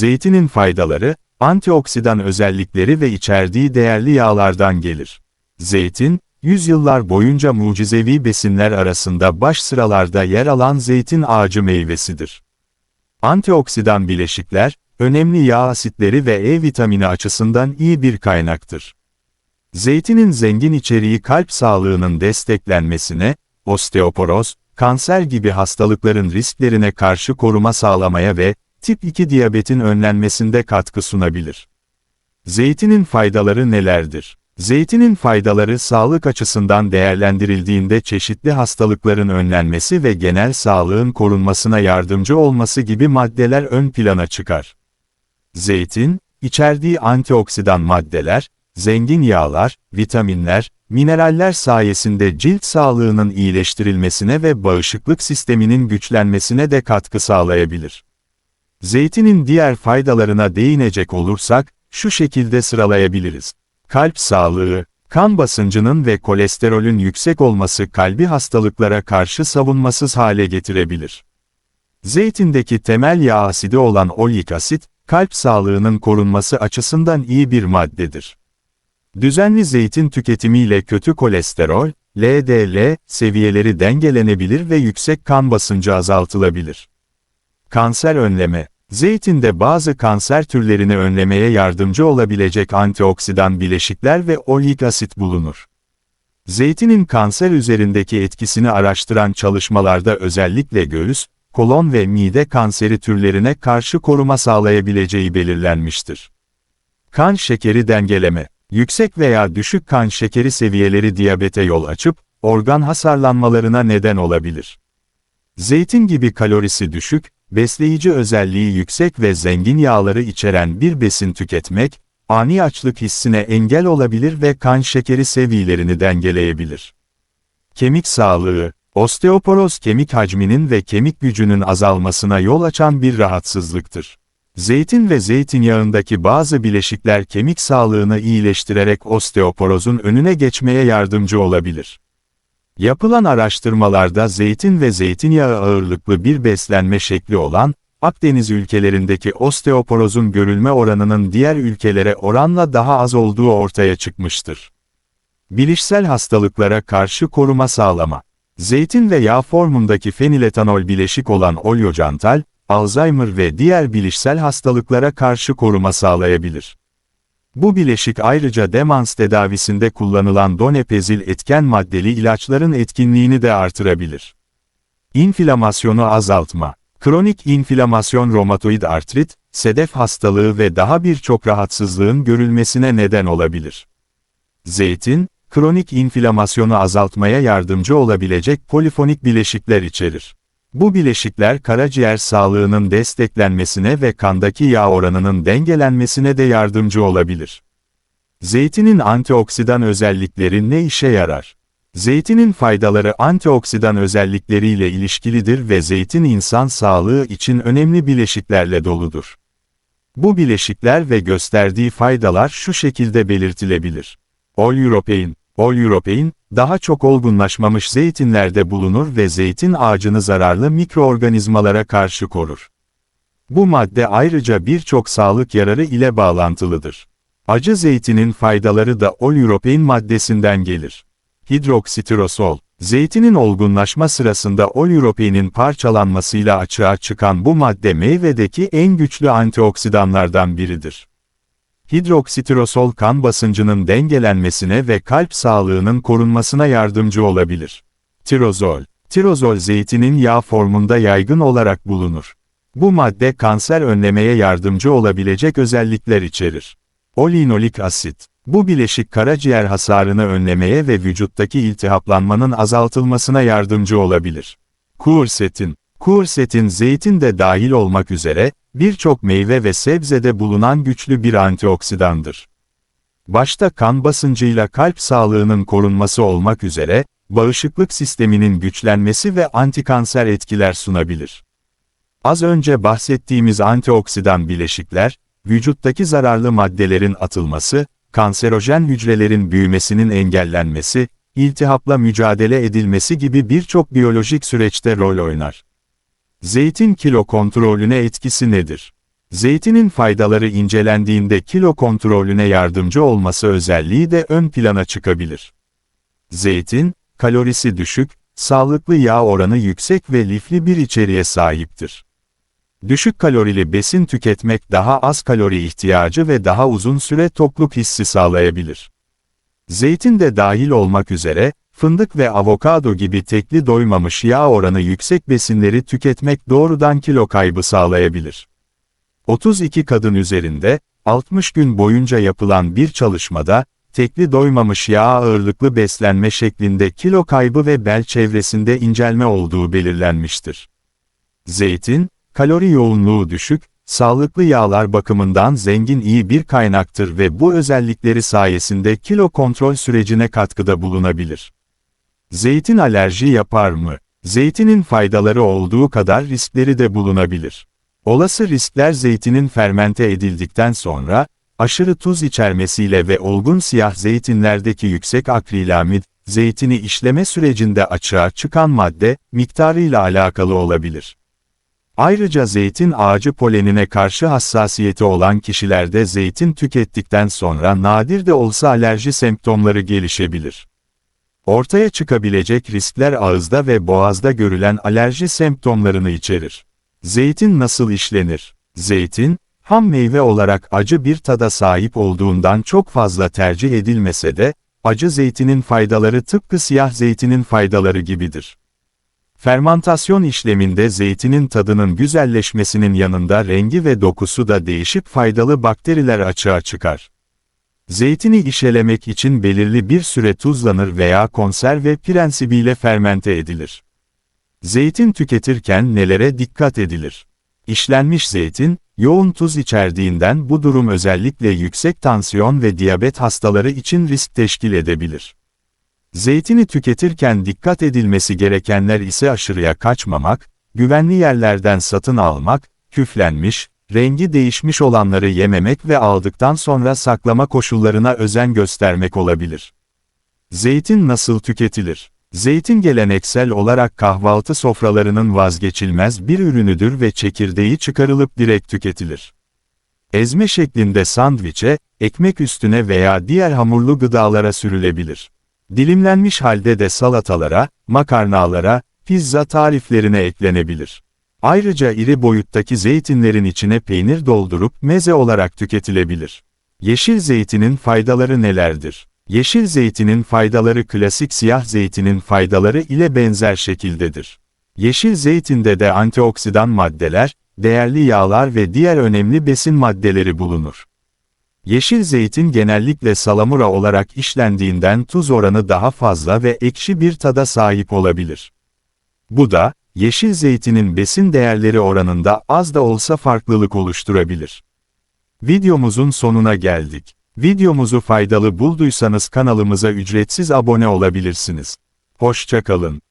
Zeytinin faydaları, antioksidan özellikleri ve içerdiği değerli yağlardan gelir. Zeytin, yüzyıllar boyunca mucizevi besinler arasında baş sıralarda yer alan zeytin ağacı meyvesidir. Antioksidan bileşikler, önemli yağ asitleri ve E vitamini açısından iyi bir kaynaktır. Zeytinin zengin içeriği kalp sağlığının desteklenmesine, osteoporoz, kanser gibi hastalıkların risklerine karşı koruma sağlamaya ve tip 2 diyabetin önlenmesinde katkı sunabilir. Zeytinin faydaları nelerdir? Zeytinin faydaları sağlık açısından değerlendirildiğinde çeşitli hastalıkların önlenmesi ve genel sağlığın korunmasına yardımcı olması gibi maddeler ön plana çıkar. Zeytin, içerdiği antioksidan maddeler, zengin yağlar, vitaminler, mineraller sayesinde cilt sağlığının iyileştirilmesine ve bağışıklık sisteminin güçlenmesine de katkı sağlayabilir. Zeytinin diğer faydalarına değinecek olursak, şu şekilde sıralayabiliriz. Kalp sağlığı, kan basıncının ve kolesterolün yüksek olması kalbi hastalıklara karşı savunmasız hale getirebilir. Zeytindeki temel yağ asidi olan olik asit, kalp sağlığının korunması açısından iyi bir maddedir. Düzenli zeytin tüketimiyle kötü kolesterol, LDL seviyeleri dengelenebilir ve yüksek kan basıncı azaltılabilir. Kanser önleme Zeytinde bazı kanser türlerini önlemeye yardımcı olabilecek antioksidan bileşikler ve olik asit bulunur. Zeytinin kanser üzerindeki etkisini araştıran çalışmalarda özellikle göğüs, kolon ve mide kanseri türlerine karşı koruma sağlayabileceği belirlenmiştir. Kan şekeri dengeleme Yüksek veya düşük kan şekeri seviyeleri diyabete yol açıp, organ hasarlanmalarına neden olabilir. Zeytin gibi kalorisi düşük, besleyici özelliği yüksek ve zengin yağları içeren bir besin tüketmek, ani açlık hissine engel olabilir ve kan şekeri seviyelerini dengeleyebilir. Kemik sağlığı, osteoporoz kemik hacminin ve kemik gücünün azalmasına yol açan bir rahatsızlıktır. Zeytin ve zeytinyağındaki bazı bileşikler kemik sağlığını iyileştirerek osteoporozun önüne geçmeye yardımcı olabilir. Yapılan araştırmalarda zeytin ve zeytinyağı ağırlıklı bir beslenme şekli olan, Akdeniz ülkelerindeki osteoporozun görülme oranının diğer ülkelere oranla daha az olduğu ortaya çıkmıştır. Bilişsel hastalıklara karşı koruma sağlama. Zeytin ve yağ formundaki feniletanol bileşik olan olyocantal, Alzheimer ve diğer bilişsel hastalıklara karşı koruma sağlayabilir. Bu bileşik ayrıca demans tedavisinde kullanılan donepezil etken maddeli ilaçların etkinliğini de artırabilir. İnflamasyonu azaltma. Kronik inflamasyon romatoid artrit, sedef hastalığı ve daha birçok rahatsızlığın görülmesine neden olabilir. Zeytin, kronik inflamasyonu azaltmaya yardımcı olabilecek polifonik bileşikler içerir. Bu bileşikler karaciğer sağlığının desteklenmesine ve kandaki yağ oranının dengelenmesine de yardımcı olabilir. Zeytinin antioksidan özellikleri ne işe yarar? Zeytinin faydaları antioksidan özellikleriyle ilişkilidir ve zeytin insan sağlığı için önemli bileşiklerle doludur. Bu bileşikler ve gösterdiği faydalar şu şekilde belirtilebilir. Oleuropein, Oleuropein, daha çok olgunlaşmamış zeytinlerde bulunur ve zeytin ağacını zararlı mikroorganizmalara karşı korur. Bu madde ayrıca birçok sağlık yararı ile bağlantılıdır. Acı zeytinin faydaları da oleuropein maddesinden gelir. Hidroksitirosol, zeytinin olgunlaşma sırasında oleuropeinin parçalanmasıyla açığa çıkan bu madde meyvedeki en güçlü antioksidanlardan biridir. Hidroksitirosol kan basıncının dengelenmesine ve kalp sağlığının korunmasına yardımcı olabilir. Tirozol Tirozol zeytinin yağ formunda yaygın olarak bulunur. Bu madde kanser önlemeye yardımcı olabilecek özellikler içerir. Olinolik asit Bu bileşik karaciğer hasarını önlemeye ve vücuttaki iltihaplanmanın azaltılmasına yardımcı olabilir. Kuursetin Kuursetin zeytin de dahil olmak üzere, birçok meyve ve sebzede bulunan güçlü bir antioksidandır. Başta kan basıncıyla kalp sağlığının korunması olmak üzere, bağışıklık sisteminin güçlenmesi ve antikanser etkiler sunabilir. Az önce bahsettiğimiz antioksidan bileşikler, vücuttaki zararlı maddelerin atılması, kanserojen hücrelerin büyümesinin engellenmesi, iltihapla mücadele edilmesi gibi birçok biyolojik süreçte rol oynar. Zeytin kilo kontrolüne etkisi nedir? Zeytinin faydaları incelendiğinde kilo kontrolüne yardımcı olması özelliği de ön plana çıkabilir. Zeytin, kalorisi düşük, sağlıklı yağ oranı yüksek ve lifli bir içeriğe sahiptir. Düşük kalorili besin tüketmek daha az kalori ihtiyacı ve daha uzun süre tokluk hissi sağlayabilir. Zeytin de dahil olmak üzere, fındık ve avokado gibi tekli doymamış yağ oranı yüksek besinleri tüketmek doğrudan kilo kaybı sağlayabilir. 32 kadın üzerinde, 60 gün boyunca yapılan bir çalışmada, tekli doymamış yağ ağırlıklı beslenme şeklinde kilo kaybı ve bel çevresinde incelme olduğu belirlenmiştir. Zeytin, kalori yoğunluğu düşük, sağlıklı yağlar bakımından zengin iyi bir kaynaktır ve bu özellikleri sayesinde kilo kontrol sürecine katkıda bulunabilir. Zeytin alerji yapar mı? Zeytinin faydaları olduğu kadar riskleri de bulunabilir. Olası riskler zeytinin fermente edildikten sonra, aşırı tuz içermesiyle ve olgun siyah zeytinlerdeki yüksek akrilamid, zeytini işleme sürecinde açığa çıkan madde, miktarıyla alakalı olabilir. Ayrıca zeytin ağacı polenine karşı hassasiyeti olan kişilerde zeytin tükettikten sonra nadir de olsa alerji semptomları gelişebilir. Ortaya çıkabilecek riskler ağızda ve boğazda görülen alerji semptomlarını içerir. Zeytin nasıl işlenir? Zeytin, ham meyve olarak acı bir tada sahip olduğundan çok fazla tercih edilmese de, acı zeytinin faydaları tıpkı siyah zeytinin faydaları gibidir. Fermantasyon işleminde zeytinin tadının güzelleşmesinin yanında rengi ve dokusu da değişip faydalı bakteriler açığa çıkar. Zeytini işelemek için belirli bir süre tuzlanır veya konserve prensibiyle fermente edilir. Zeytin tüketirken nelere dikkat edilir? İşlenmiş zeytin, yoğun tuz içerdiğinden bu durum özellikle yüksek tansiyon ve diyabet hastaları için risk teşkil edebilir. Zeytini tüketirken dikkat edilmesi gerekenler ise aşırıya kaçmamak, güvenli yerlerden satın almak, küflenmiş, rengi değişmiş olanları yememek ve aldıktan sonra saklama koşullarına özen göstermek olabilir. Zeytin nasıl tüketilir? Zeytin geleneksel olarak kahvaltı sofralarının vazgeçilmez bir ürünüdür ve çekirdeği çıkarılıp direkt tüketilir. Ezme şeklinde sandviçe, ekmek üstüne veya diğer hamurlu gıdalara sürülebilir. Dilimlenmiş halde de salatalara, makarnalara, pizza tariflerine eklenebilir. Ayrıca iri boyuttaki zeytinlerin içine peynir doldurup meze olarak tüketilebilir. Yeşil zeytinin faydaları nelerdir? Yeşil zeytinin faydaları klasik siyah zeytinin faydaları ile benzer şekildedir. Yeşil zeytinde de antioksidan maddeler, değerli yağlar ve diğer önemli besin maddeleri bulunur. Yeşil zeytin genellikle salamura olarak işlendiğinden tuz oranı daha fazla ve ekşi bir tada sahip olabilir. Bu da, yeşil zeytinin besin değerleri oranında az da olsa farklılık oluşturabilir. Videomuzun sonuna geldik. Videomuzu faydalı bulduysanız kanalımıza ücretsiz abone olabilirsiniz. Hoşçakalın.